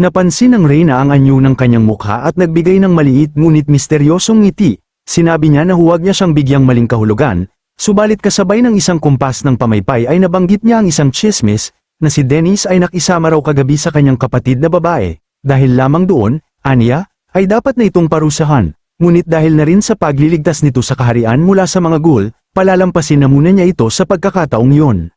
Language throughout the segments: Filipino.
Napansin ng Reyna ang anyo ng kanyang mukha at nagbigay ng maliit ngunit misteryosong ngiti. Sinabi niya na huwag niya siyang bigyang maling kahulugan, subalit kasabay ng isang kumpas ng pamaypay ay nabanggit niya ang isang chismis, na si Dennis ay nakisama raw kagabi sa kanyang kapatid na babae, dahil lamang doon, aniya, ay dapat na itong parusahan, ngunit dahil na rin sa pagliligtas nito sa kaharian mula sa mga ghoul, palalampasin na muna niya ito sa pagkakataong yun.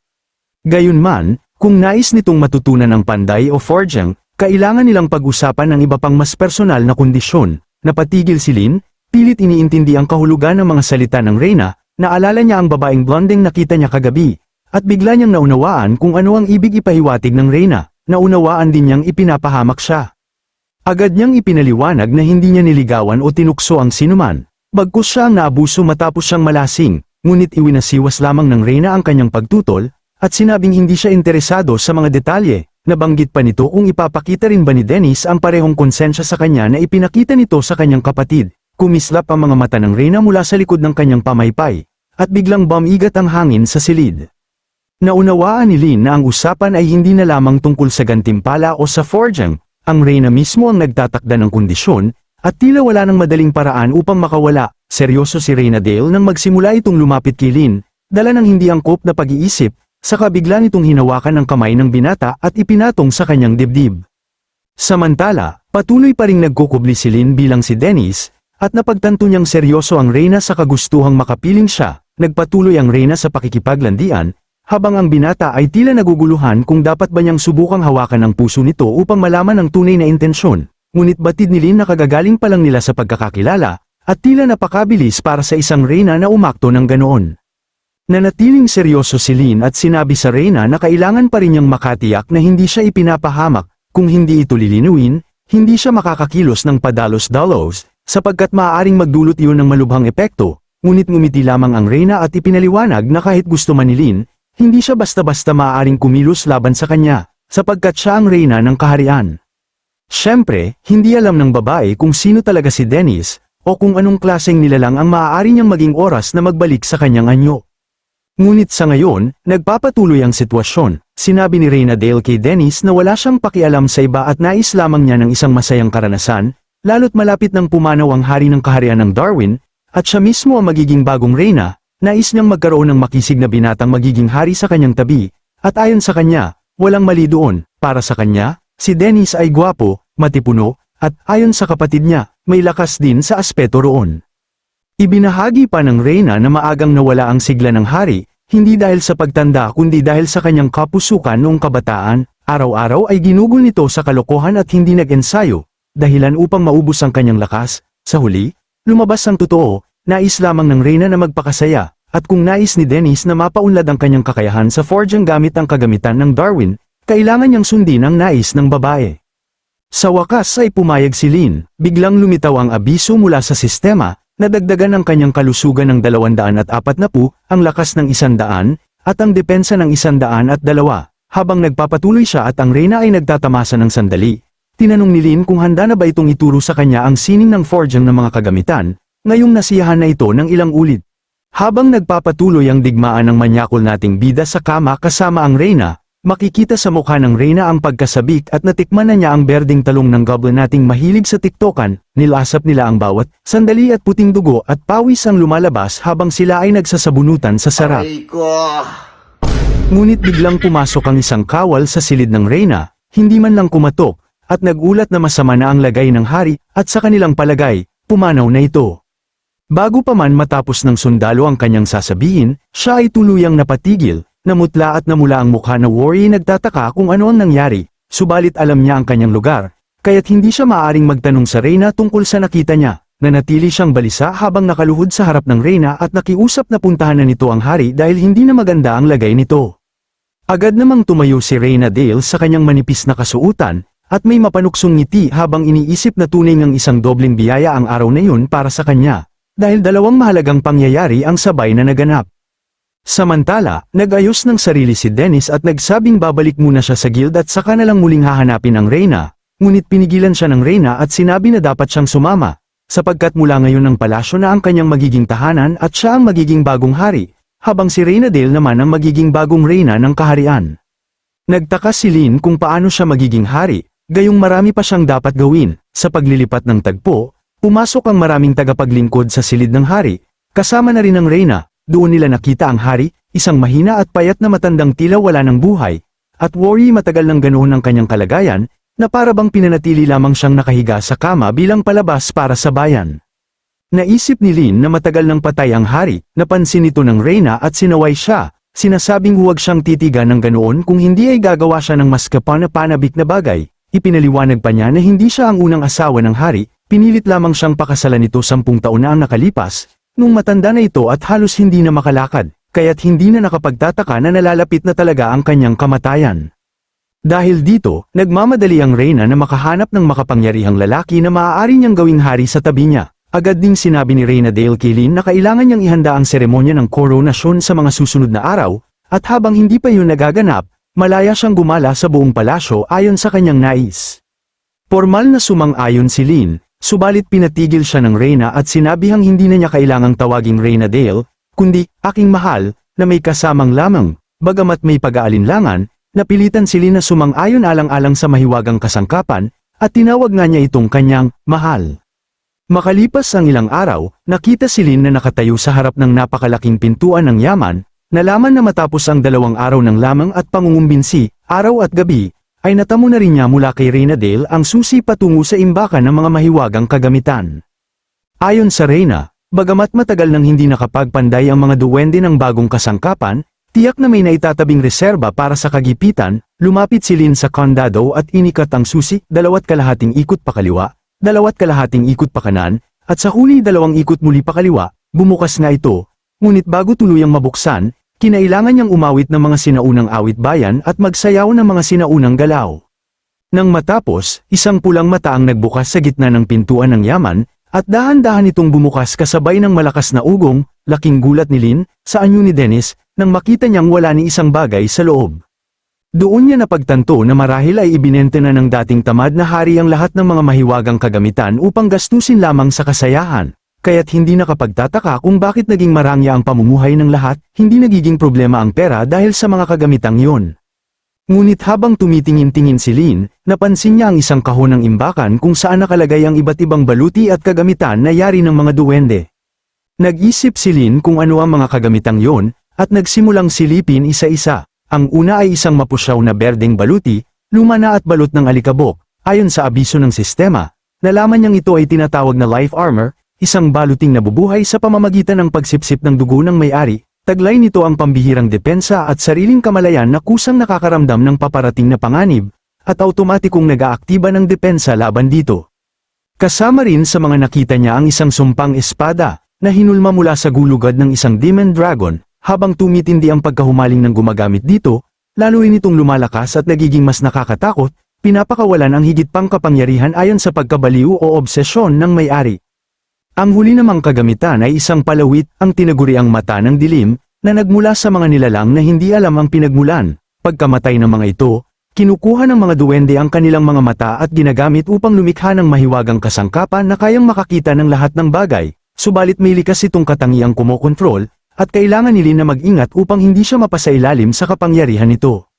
Gayunman, kung nais nitong matutunan ang panday o forjang, kailangan nilang pag-usapan ng iba pang mas personal na kondisyon, napatigil si Lin, pilit iniintindi ang kahulugan ng mga salita ng Reyna, naalala niya ang babaeng blonding nakita niya kagabi, at bigla niyang naunawaan kung ano ang ibig ipahiwatig ng Reyna, naunawaan din niyang ipinapahamak siya. Agad niyang ipinaliwanag na hindi niya niligawan o tinukso ang sinuman, bagkus siya ang naabuso matapos siyang malasing, ngunit iwinasiwas lamang ng Reyna ang kanyang pagtutol, at sinabing hindi siya interesado sa mga detalye, nabanggit pa nito kung ipapakita rin ba ni Dennis ang parehong konsensya sa kanya na ipinakita nito sa kanyang kapatid, kumislap ang mga mata ng Reyna mula sa likod ng kanyang pamaypay, at biglang bumigat ang hangin sa silid. Naunawaan ni Lin na ang usapan ay hindi na lamang tungkol sa gantimpala o sa forjang, ang Reyna mismo ang nagtatakda ng kondisyon, at tila wala ng madaling paraan upang makawala, seryoso si Reyna Dale nang magsimula itong lumapit kay Lin, dala ng hindi angkop na pag-iisip, saka bigla nitong hinawakan ang kamay ng binata at ipinatong sa kanyang dibdib. Samantala, patuloy pa ring nagkukubli si Lin bilang si Dennis, at napagtanto niyang seryoso ang Reyna sa kagustuhang makapiling siya, nagpatuloy ang Reyna sa pakikipaglandian, habang ang binata ay tila naguguluhan kung dapat ba niyang subukang hawakan ang puso nito upang malaman ang tunay na intensyon, ngunit batid ni Lin na kagagaling pa lang nila sa pagkakakilala, at tila napakabilis para sa isang Reyna na umakto ng ganoon. Nanatiling seryoso si Lin at sinabi sa Reyna na kailangan pa rin niyang makatiyak na hindi siya ipinapahamak, kung hindi ito lilinuin, hindi siya makakakilos ng padalos-dalos, sapagkat maaaring magdulot iyon ng malubhang epekto, ngunit ngumiti lamang ang Reyna at ipinaliwanag na kahit gusto man ni Lin, hindi siya basta-basta maaaring kumilos laban sa kanya, sapagkat siya ang Reyna ng kaharian. Siyempre, hindi alam ng babae kung sino talaga si Dennis, o kung anong klaseng nilalang ang maaari niyang maging oras na magbalik sa kanyang anyo. Ngunit sa ngayon, nagpapatuloy ang sitwasyon, sinabi ni Reyna Dale kay Dennis na wala siyang pakialam sa iba at nais lamang niya ng isang masayang karanasan, lalo't malapit ng pumanaw ang hari ng kaharian ng Darwin, at siya mismo ang magiging bagong Reyna, nais niyang magkaroon ng makisig na binatang magiging hari sa kanyang tabi, at ayon sa kanya, walang mali doon, para sa kanya, si Dennis ay gwapo, matipuno, at ayon sa kapatid niya, may lakas din sa aspeto roon. Ibinahagi pa ng Reyna na maagang nawala ang sigla ng hari, hindi dahil sa pagtanda kundi dahil sa kanyang kapusukan noong kabataan, araw-araw ay ginugol nito sa kalokohan at hindi nag-ensayo, dahilan upang maubos ang kanyang lakas, sa huli, lumabas ang totoo, nais lamang ng Reyna na magpakasaya, at kung nais ni Dennis na mapaunlad ang kanyang kakayahan sa forging gamit ang kagamitan ng Darwin, kailangan niyang sundin ang nais ng babae. Sa wakas ay pumayag si Lin, biglang lumitaw ang abiso mula sa sistema, nadagdagan ang kanyang kalusugan ng 240 ang lakas ng 100, at ang depensa ng 102. Habang nagpapatuloy siya at ang Reyna ay nagtatamasa ng sandali, tinanong ni Lin kung handa na ba itong ituro sa kanya ang sining ng forging ng mga kagamitan, ngayong nasiyahan na ito ng ilang ulit. Habang nagpapatuloy ang digmaan ng manyakol nating bida sa kama kasama ang Reyna, makikita sa mukha ng Reyna ang pagkasabik at natikman na niya ang berding talong ng goblin nating mahilig sa tiktokan, nilasap nila ang bawat, sandali at puting dugo at pawis ang lumalabas habang sila ay nagsasabunutan sa sarap. Ko! Ngunit biglang pumasok ang isang kawal sa silid ng Reyna, hindi man lang kumatok, at nagulat na masama na ang lagay ng hari, at sa kanilang palagay, pumanaw na ito. Bago pa man matapos ng sundalo ang kanyang sasabihin, siya ay tuluyang napatigil, namutla at namula ang mukha na worry nagtataka kung ano ang nangyari, subalit alam niya ang kanyang lugar, kaya't hindi siya maaring magtanong sa Reyna tungkol sa nakita niya, nanatili siyang balisa habang nakaluhod sa harap ng Reyna at nakiusap na puntahan na nito ang hari dahil hindi na maganda ang lagay nito. Agad namang tumayo si Reyna Dale sa kanyang manipis na kasuutan, at may mapanuksong ngiti habang iniisip na tunay ng isang dobleng biyaya ang araw na yun para sa kanya, dahil dalawang mahalagang pangyayari ang sabay na naganap. Samantala, nag-ayos ng sarili si Dennis at nagsabing babalik muna siya sa guild at saka na lang muling hahanapin ang Reyna, ngunit pinigilan siya ng Reyna at sinabi na dapat siyang sumama, sapagkat mula ngayon ang palasyo na ang kanyang magiging tahanan at siya ang magiging bagong hari, habang si Reyna Dale naman ang magiging bagong Reyna ng kaharian. Nagtaka si Lin kung paano siya magiging hari, Gayong marami pa siyang dapat gawin, sa paglilipat ng tagpo, pumasok ang maraming tagapaglingkod sa silid ng hari, kasama na rin ang reyna, doon nila nakita ang hari, isang mahina at payat na matandang tila wala ng buhay, at worry matagal ng ganoon ang kanyang kalagayan, na para bang pinanatili lamang siyang nakahiga sa kama bilang palabas para sa bayan. Naisip ni Lin na matagal nang patay ang hari, napansin ito ng reyna at sinaway siya, sinasabing huwag siyang titigan ng ganoon kung hindi ay gagawa siya ng mas kapana-panabik na bagay, ipinaliwanag pa niya na hindi siya ang unang asawa ng hari, pinilit lamang siyang pakasalan nito sampung taon na ang nakalipas, nung matanda na ito at halos hindi na makalakad, kaya't hindi na nakapagtataka na nalalapit na talaga ang kanyang kamatayan. Dahil dito, nagmamadali ang reyna na makahanap ng makapangyarihang lalaki na maaari niyang gawing hari sa tabi niya. Agad ding sinabi ni Reyna Dale Kaylin na kailangan niyang ihanda ang seremonya ng koronasyon sa mga susunod na araw, at habang hindi pa yun nagaganap, malaya siyang gumala sa buong palasyo ayon sa kanyang nais. Formal na sumang-ayon si Lin, subalit pinatigil siya ng Reyna at sinabihang hindi na niya kailangang tawaging Reyna Dale, kundi, aking mahal, na may kasamang lamang, bagamat may pag-aalinlangan, napilitan si Lin na sumang-ayon alang-alang sa mahiwagang kasangkapan, at tinawag nga niya itong kanyang, mahal. Makalipas ang ilang araw, nakita si Lin na nakatayo sa harap ng napakalaking pintuan ng yaman, nalaman na matapos ang dalawang araw ng lamang at pangungumbinsi, araw at gabi, ay natamo na rin niya mula kay Reyna Dale ang susi patungo sa imbakan ng mga mahiwagang kagamitan. Ayon sa Reyna, bagamat matagal nang hindi nakapagpanday ang mga duwende ng bagong kasangkapan, tiyak na may naitatabing reserba para sa kagipitan, lumapit si Lin sa kondado at inikat ang susi, dalawat kalahating ikot pa kaliwa, dalawat kalahating ikot pa kanan, at sa huli dalawang ikot muli pa kaliwa, bumukas nga ito, ngunit bago tuluyang mabuksan, kinailangan niyang umawit ng mga sinaunang awit bayan at magsayaw ng mga sinaunang galaw. Nang matapos, isang pulang mata ang nagbukas sa gitna ng pintuan ng yaman, at dahan-dahan itong bumukas kasabay ng malakas na ugong, laking gulat ni Lin, sa anyo ni Dennis, nang makita niyang wala ni isang bagay sa loob. Doon niya napagtanto na marahil ay ibinente na ng dating tamad na hari ang lahat ng mga mahiwagang kagamitan upang gastusin lamang sa kasayahan, kaya't hindi nakapagtataka kung bakit naging marangya ang pamumuhay ng lahat, hindi nagiging problema ang pera dahil sa mga kagamitang yon. Ngunit habang tumitingin-tingin si Lin, napansin niya ang isang kahon ng imbakan kung saan nakalagay ang iba't ibang baluti at kagamitan na yari ng mga duwende. Nag-isip si Lin kung ano ang mga kagamitang yon, at nagsimulang silipin isa-isa. Ang una ay isang mapusyaw na berdeng baluti, luma na at balot ng alikabok, ayon sa abiso ng sistema. Nalaman niyang ito ay tinatawag na life armor, isang baluting nabubuhay sa pamamagitan ng pagsipsip ng dugo ng may-ari. Taglay nito ang pambihirang depensa at sariling kamalayan na kusang nakakaramdam ng paparating na panganib, at automatikong nag-aaktiba ng depensa laban dito. Kasama rin sa mga nakita niya ang isang sumpang espada, na hinulma mula sa gulugad ng isang demon dragon, habang tumitindi ang pagkahumaling ng gumagamit dito, lalo rin itong lumalakas at nagiging mas nakakatakot, pinapakawalan ang higit pang kapangyarihan ayon sa pagkabaliw o obsesyon ng may-ari. Ang huli namang kagamitan ay isang palawit, ang tinaguriang mata ng dilim, na nagmula sa mga nilalang na hindi alam ang pinagmulan. Pagkamatay ng mga ito, kinukuha ng mga duwende ang kanilang mga mata at ginagamit upang lumikha ng mahiwagang kasangkapan na kayang makakita ng lahat ng bagay, subalit may likas itong katangiang kumokontrol, at kailangan ni na mag-ingat upang hindi siya mapasailalim sa kapangyarihan nito.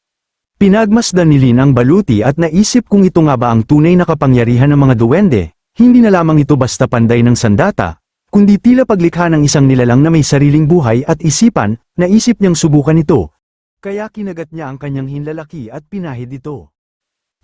Pinagmasdan ni ang baluti at naisip kung ito nga ba ang tunay na kapangyarihan ng mga duwende, hindi na lamang ito basta panday ng sandata, kundi tila paglikha ng isang nilalang na may sariling buhay at isipan, naisip niyang subukan ito. Kaya kinagat niya ang kanyang hinlalaki at pinahid ito.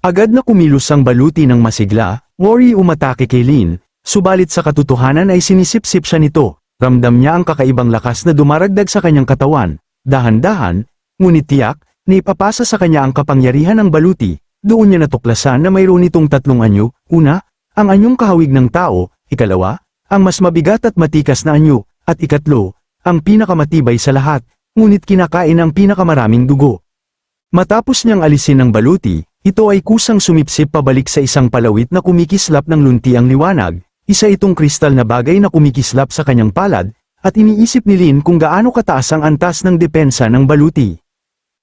Agad na kumilos ang baluti ng masigla, worry umatake kay Lin, subalit sa katotohanan ay sinisip-sip siya nito, Ramdam niya ang kakaibang lakas na dumaragdag sa kanyang katawan, dahan-dahan, ngunit tiyak, na ipapasa sa kanya ang kapangyarihan ng baluti, doon niya natuklasan na mayroon itong tatlong anyo, una, ang anyong kahawig ng tao, ikalawa, ang mas mabigat at matikas na anyo, at ikatlo, ang pinakamatibay sa lahat, ngunit kinakain ang pinakamaraming dugo. Matapos niyang alisin ang baluti, ito ay kusang sumipsip pabalik sa isang palawit na kumikislap ng luntiang liwanag, isa itong kristal na bagay na kumikislap sa kanyang palad, at iniisip ni Lin kung gaano kataas ang antas ng depensa ng baluti.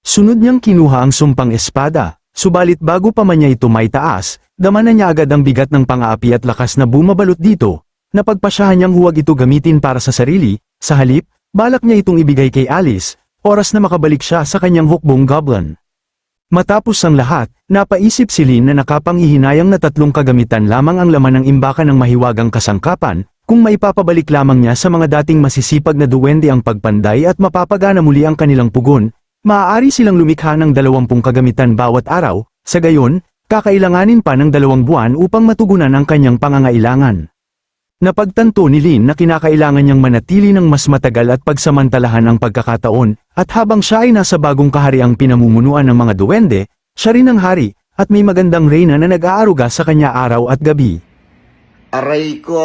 Sunod niyang kinuha ang sumpang espada, subalit bago pa man niya ito may taas, dama na niya agad ang bigat ng pang-aapi at lakas na bumabalot dito, napagpasyahan niyang huwag ito gamitin para sa sarili, sa halip, balak niya itong ibigay kay Alice, oras na makabalik siya sa kanyang hukbong goblin. Matapos ang lahat, napaisip si Lin na nakapanghihinayang na tatlong kagamitan lamang ang laman ng imbakan ng mahiwagang kasangkapan, kung maipapabalik lamang niya sa mga dating masisipag na duwende ang pagpanday at mapapagana muli ang kanilang pugon, maaari silang lumikha ng dalawampung kagamitan bawat araw, sa gayon, kakailanganin pa ng dalawang buwan upang matugunan ang kanyang pangangailangan. Napagtanto ni Lin na kinakailangan niyang manatili ng mas matagal at pagsamantalahan ang pagkakataon, at habang siya ay nasa bagong kahariang pinamumunuan ng mga duwende, siya rin ang hari, at may magandang reyna na nag-aaruga sa kanya araw at gabi. Aray ko!